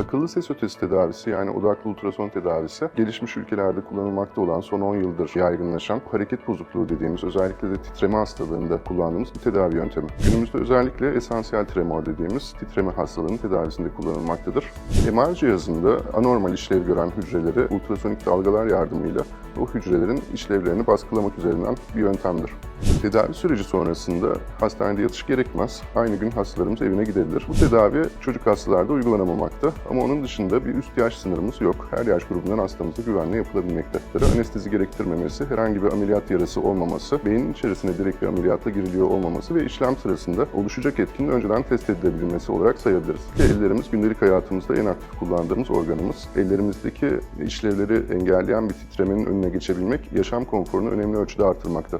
Akıllı ses ötesi tedavisi yani odaklı ultrason tedavisi gelişmiş ülkelerde kullanılmakta olan son 10 yıldır yaygınlaşan hareket bozukluğu dediğimiz özellikle de titreme hastalığında kullandığımız bir tedavi yöntemi. Günümüzde özellikle esansiyel tremor dediğimiz titreme hastalığının tedavisinde kullanılmaktadır. MR cihazında anormal işlev gören hücreleri ultrasonik dalgalar yardımıyla o hücrelerin işlevlerini baskılamak üzerinden bir yöntemdir. Tedavi süreci sonrasında hastanede yatış gerekmez. Aynı gün hastalarımız evine gidebilir. Bu tedavi çocuk hastalarda uygulanamamakta ama onun dışında bir üst yaş sınırımız yok. Her yaş grubundan hastamıza güvenle yapılabilmektedir. Anestezi gerektirmemesi, herhangi bir ameliyat yarası olmaması, beynin içerisine direkt bir ameliyatla giriliyor olmaması ve işlem sırasında oluşacak etkinin önceden test edilebilmesi olarak sayabiliriz. Ki Ellerimiz gündelik hayatımızda en aktif kullandığımız organımız. Ellerimizdeki işlevleri engelleyen bir titremenin önüne geçebilmek yaşam konforunu önemli ölçüde artırmakta.